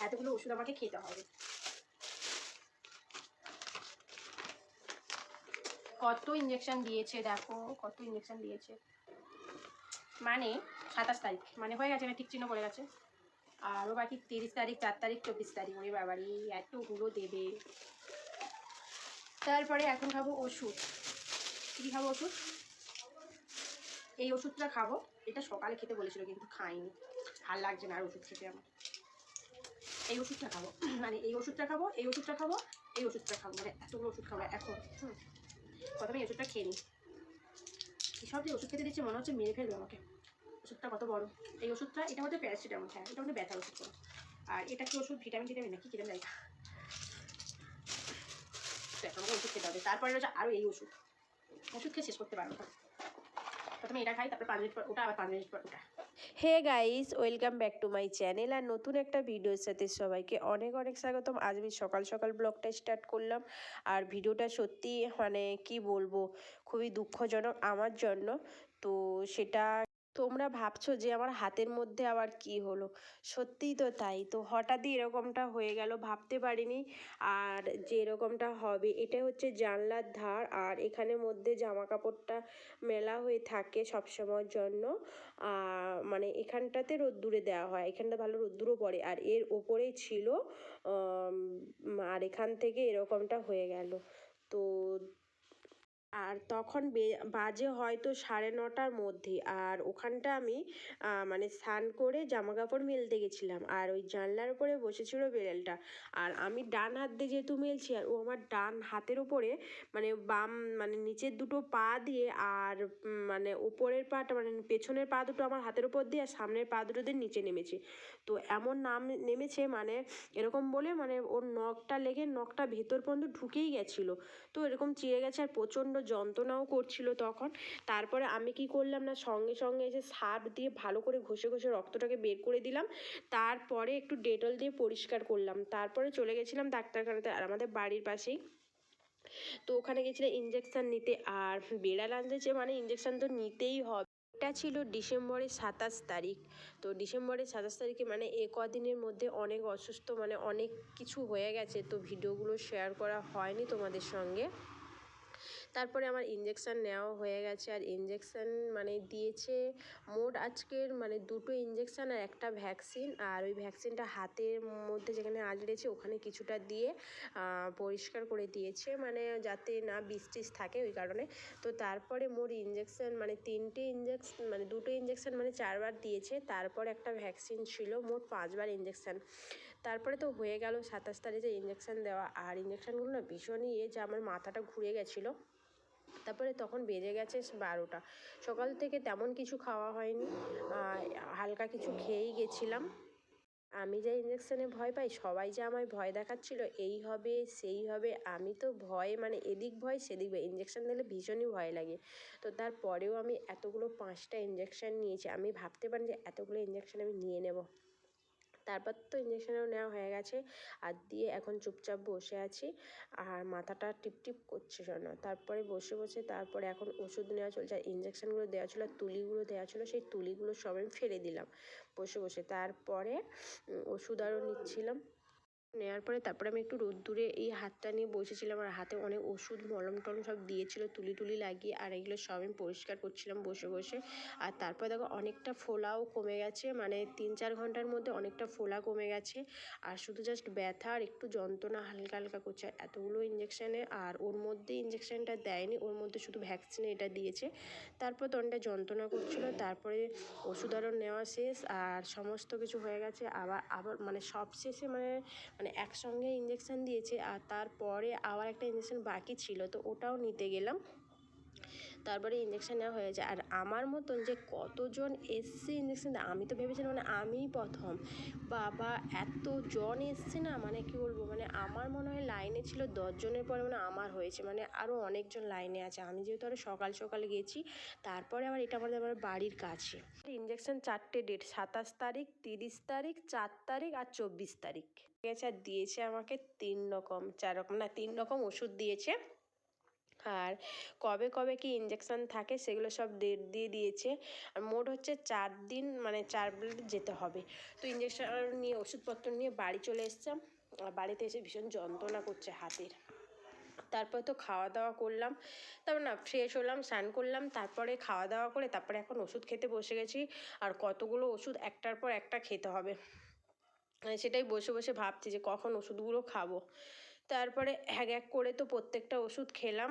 এতগুলো ওষুধ আমাকে খেতে হবে। কত ইঞ্জেকশন দিয়েছে দেখো, কত ইঞ্জেকশন দিয়েছে। মানে সাতাশ তারিখ মানে হয়ে গেছে ঠিক চিহ্ন পড়ে গেছে। আরও বাকি তিরিশ তারিখ, চার তারিখ, চব্বিশ তারিখ, ওরে বাবারি, এতগুলো দেবে। তারপরে এখন খাব ওষুধ। কী খাব ওষুধ? এই ওষুধটা খাব। এটা সকালে খেতে বলেছিল কিন্তু খাইনি। ভালো লাগছে না আর ওষুধ খেতে আমার। এই ওষুধটা খাব। মানে এই ওষুধটা খাব, এই ওষুধটা খাব, এই ওষুধটা খাব। মানে এতগুলো ওষুধ খাব এখন। প্রথমে এই ওষুধটা খেয়ে নিই। এসব যে ওষুধ খেতে দিচ্ছে মনে হচ্ছে মেরে ফেলবে আমাকে। ওষুধটা কত বড়? এই ওষুধটা, এটা মধ্যে প্যারাসিটামল হ্যাঁ। এটা মধ্যে ব্যথার ওষুধ আর এটা কি ওষুধ? ভিটামিন টিটামিন নাকি? কিরম তো এখন আমাকে ওষুধ খেতে হবে। তারপরে রয়েছে আরও এই ওষুধ। ওষুধ খেয়ে শেষ করতে পারব। প্রথমে এটা খাই, তারপরে পাঁচ মিনিট পর ওটা, আবার পাঁচ মিনিট পর ওটা। Hey guys, welcome back to my channel আর নতুন একটা ভিডিওর সাথে সবাইকে অনেক অনেক স্বাগতম। আজ আমি সকাল সকাল ব্লগটা স্টার্ট করলাম আর ভিডিওটা সত্যি মানে কি বলব, খুবই দুঃখজনক আমার জন্য। তো সেটা তোমরা ভাবছ যে আমার হাতের মধ্যে আবার কি হলো? সত্যিই তো তাই। তো হঠাৎই এরকমটা হয়ে গেল, ভাবতে পারিনি আর যে এরকমটা হবে। এটা হচ্ছে জানলার ধার আর এখানে মধ্যে জামা কাপড়টা মেলা হয়ে থাকে সবসময়ের জন্য। মানে এখানটাতে রোদ্দুরে দেওয়া হয়। এখানটা ভালো রোদ্দুরও পড়ে আর এর ওপরেই ছিল আর এখান থেকে এরকমটা হয়ে গেল। তো তখন বাজে হয়তো সাড়ে নটার মধ্যে। আর ওখানটা আমি মানে স্নান করে জামা কাপড় মেলতে গেছিলাম। আর ওই জানলার উপরে বসেছিল বেড়ালটা। আর আমি ডান হাত দিয়ে যেহেতু মেলছি, আর ও আমার ডান হাতের উপরে মানে বাম মানে নিচের দুটো পা দিয়ে আর মানে উপরের পাটা মানে পেছনের পা দুটো আমার হাতের উপর দিয়ে আর সামনের পা দুটো দিয়ে নিচে নেমেছে। তো এমন নাম নেমেছে মানে এরকম বলে মানে ওর নখটা লেগে, নখটা ভেতর পর্যন্ত ঢুকেই গেছিল। তো এরকম চিড়ে গেছে আর প্রচণ্ড যন্ত্রণাও করছিল তখন। তারপরে আমি কি করলাম না, সঙ্গে সঙ্গে এসে সার্ফ দিয়ে ভালো করে ঘষে ঘষে রক্তটাকে বের করে দিলাম। তারপরে একটু ডেটল দিয়ে পরিষ্কার করলাম। তারপরে চলে গেছিলাম ডাক্তারখানাতে আর আমাদের বাড়ির পাশেই। তো ওখানে গেছিলাম ইঞ্জেকশান নিতে। আর বেড়াল আনতেছে মানে ইঞ্জেকশান তো নিতেই হবে। এটা ছিল ডিসেম্বরের সাতাশ তারিখ। তো ডিসেম্বরের সাতাশ তারিখে মানে এ কদিনের মধ্যে অনেক অসুস্থ মানে অনেক কিছু হয়ে গেছে। তো ভিডিওগুলো শেয়ার করা হয়নি তোমাদের সঙ্গে। তারপরে আমার ইঞ্জেকশান নেওয়া হয়ে গেছে। আর ইঞ্জেকশান মানে দিয়েছে মোট আজকের মানে দুটো ইঞ্জেকশান আর একটা ভ্যাকসিন আর ওই ভ্যাকসিনটা হাতের মধ্যে যেখানে আজড়েছে ওখানে কিছুটা দিয়ে পরিষ্কার করে দিয়েছে। মানে যাতে না বিষ থাকে ওই কারণে। তো তারপরে মোট ইঞ্জেকশান মানে তিনটে ইঞ্জেকশন মানে দুটো ইঞ্জেকশান মানে চারবার দিয়েছে। তারপর একটা ভ্যাকসিন ছিল মোট পাঁচবার ইঞ্জেকশান তারপরে তো হয়ে গেল সাতাশ তারিখে ইঞ্জেকশান দেওয়া। আর ইঞ্জেকশানগুলো না ভীষণই ইয়ে যে আমার মাথাটা ঘুরে গেছিল। তারপরে তখন বেজে গেছে বারোটা। সকাল থেকে তেমন কিছু খাওয়া হয়নি। হালকা কিছু খেয়েই গেছিলাম। আমি যে ইঞ্জেকশনে ভয় পাই, সবাই যে আমায় ভয় দেখাচ্ছিল, এই হবে, সেই হবে, আমি তো ভয়ে মানে এদিক ভয়, সেদিক ভয়। ইঞ্জেকশন দিলে ভীষণই ভয় লাগে। তো তারপরেও আমি এতগুলো পাঁচটা ইঞ্জেকশন নিয়েছি। আমি ভাবতে পারি যে এতগুলো ইঞ্জেকশন আমি নিয়ে নেব। তারপর তো ইঞ্জেকশানও নেওয়া হয়ে গেছে। আর দিয়ে এখন চুপচাপ বসে আছি। আর মাথাটা টিপটিপ করছে যেন। তারপরে বসে বসে তারপরে এখন ওষুধ নেওয়া চলছে। আর ইঞ্জেকশনগুলো দেওয়া ছিল আর তুলিগুলো দেওয়া ছিল, সেই তুলিগুলো সব আমি ফেলে দিলাম। বসে বসে তারপরে ওষুধ আরও নিচ্ছিলাম। নেওয়ার পরে তারপরে আমি একটু রোদ্দুরে এই হাতটা নিয়ে বসেছিলাম আর হাতে অনেক ওষুধ মলম টলম সব দিয়েছিল, তুলি টুলি লাগিয়ে আর এগুলো সব আমি পরিষ্কার করছিলাম বসে বসে। আর তারপরে দেখো অনেকটা ফোলাও কমে গেছে মানে তিন চার ঘণ্টার মধ্যে অনেকটা ফোলা কমে গেছে। আর শুধু জাস্ট ব্যথা আর একটু যন্ত্রণা হালকা হালকা করছে। আর এতগুলো ইঞ্জেকশানে আর ওর মধ্যে ইঞ্জেকশানটা দেয়নি, ওর মধ্যে শুধু ভ্যাকসিনে এটা দিয়েছে। তারপর তো অনেকটা যন্ত্রণা করছিল, তারপরে ওষুধ আরও নেওয়া শেষ আর সমস্ত কিছু হয়ে গেছে। আবার আবার মানে সব শেষে মানে মানে একসঙ্গে ইঞ্জেকশান দিয়েছে আর তারপরে আবার একটা ইঞ্জেকশান বাকি ছিল, তো ওটাও নিতে গেলাম। তারপরে ইঞ্জেকশান নেওয়া হয়েছে আর আমার মতন যে কতজন এসছে ইঞ্জেকশান আমি তো ভেবেছিলাম মানে আমিই প্রথম। বাবা, এতজন এসছে না মানে কি বলব? মানে আমার মনে হয় লাইনে ছিল দশজনের পরে মানে আমার হয়েছে। মানে আরও অনেকজন লাইনে আছে। আমি যেহেতু আরও সকাল সকাল গেছি, তারপরে আবার এটা আমাদের আমার বাড়ির কাছে। ইঞ্জেকশন চারটে ডেট সাতাশ তারিখ, তিরিশ তারিখ, চার তারিখ আর চব্বিশ তারিখ। ঠিক আছে? আর দিয়েছে আমাকে তিন রকম, চার রকম, না, তিন রকম ওষুধ দিয়েছে। আর কবে কবে কি ইঞ্জেকশান থাকে সেগুলো সব ডেট দিয়ে দিয়েছে। আর মোট হচ্ছে চার দিন মানে চার বেলা যেতে হবে। তো ইঞ্জেকশন নিয়ে, ওষুধপত্র নিয়ে বাড়ি চলে এসেছিলাম। আর বাড়িতে এসে ভীষণ যন্ত্রণা করছে হাতের। তারপর তো খাওয়া দাওয়া করলাম। তারপর না ফ্রেশ হলাম, স্নান করলাম। তারপরে খাওয়া দাওয়া করে তারপরে এখন ওষুধ খেতে বসে গেছি। আর কতগুলো ওষুধ একটার পর একটা খেতে হবে। মানে সেটাই বসে বসে ভাবছি যে কখন ওষুধগুলো খাব। তারপরে এক এক করে তো প্রত্যেকটা ওষুধ খেলাম।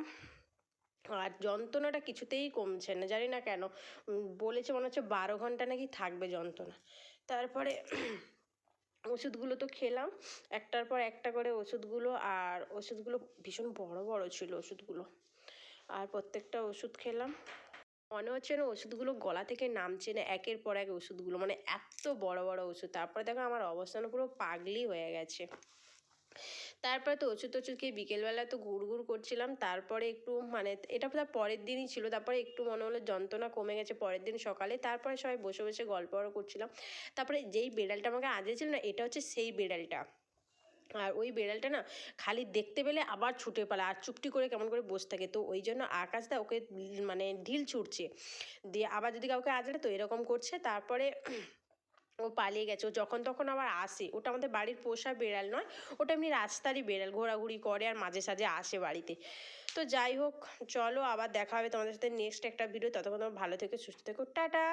আর যন্ত্রণাটা কিছুতেই কমছে না, জানি না কেন। বলেছে মনে হচ্ছে বারো ঘণ্টা নাকি থাকবে যন্ত্রণা। তারপরে ওষুধগুলো তো খেলাম, একটার পর একটা করে ওষুধগুলো, আর ওষুধগুলো ভীষণ বড় বড় ছিল ওষুধগুলো। আর প্রত্যেকটা ওষুধ খেলাম। মনে হচ্ছে না ওষুধগুলো গলা থেকে নামছে না, একের পর এক ওষুধগুলো মানে এত বড় বড় ওষুধ। তারপরে দেখো আমার অবস্থান পুরো পাগলি হয়ে গেছে। তারপরে তো ওষুধ টষুধ খেয়ে বিকেলবেলা তো ঘুর ঘুর করছিলাম, তারপরে একটু মানে এটা তার পরের দিনই ছিল, তারপরে একটু মনে হলো যন্ত্রণা কমে গেছে পরের দিন সকালে, তারপরে সবাই বসে বসে গল্প করছিলাম। তারপরে যেই বেড়ালটা আমাকে আজেছিল না, এটা হচ্ছে সেই বেড়ালটা। আর ওই বেড়ালটা না খালি দেখতে পেলে আবার ছুটে পালা, আর চুপটি করে কেমন করে বসে থাকে। তো ওই জন্য আকাশদা ওকে মানে ঢিল ছুটছে, দিয়ে আবার যদি কাউকে আজড়ে তো এরকম করছে। তারপরে ও পালিয়ে গেছে। ও যখন তখন আবার আসে। ওটা আমাদের বাড়ির পোষা বেড়াল নয়। ওটা এমনি রাস্তারই বেড়াল। ঘোরাঘুরি করে আর মাঝে সাঝে আসে বাড়িতে। তো যাই হোক, চলো আবার দেখা হবে তোমাদের সাথে নেক্সট একটা ভিডিও ততক্ষণ তোমরা ভালো থেকে, সুস্থ থেকো। টাটা!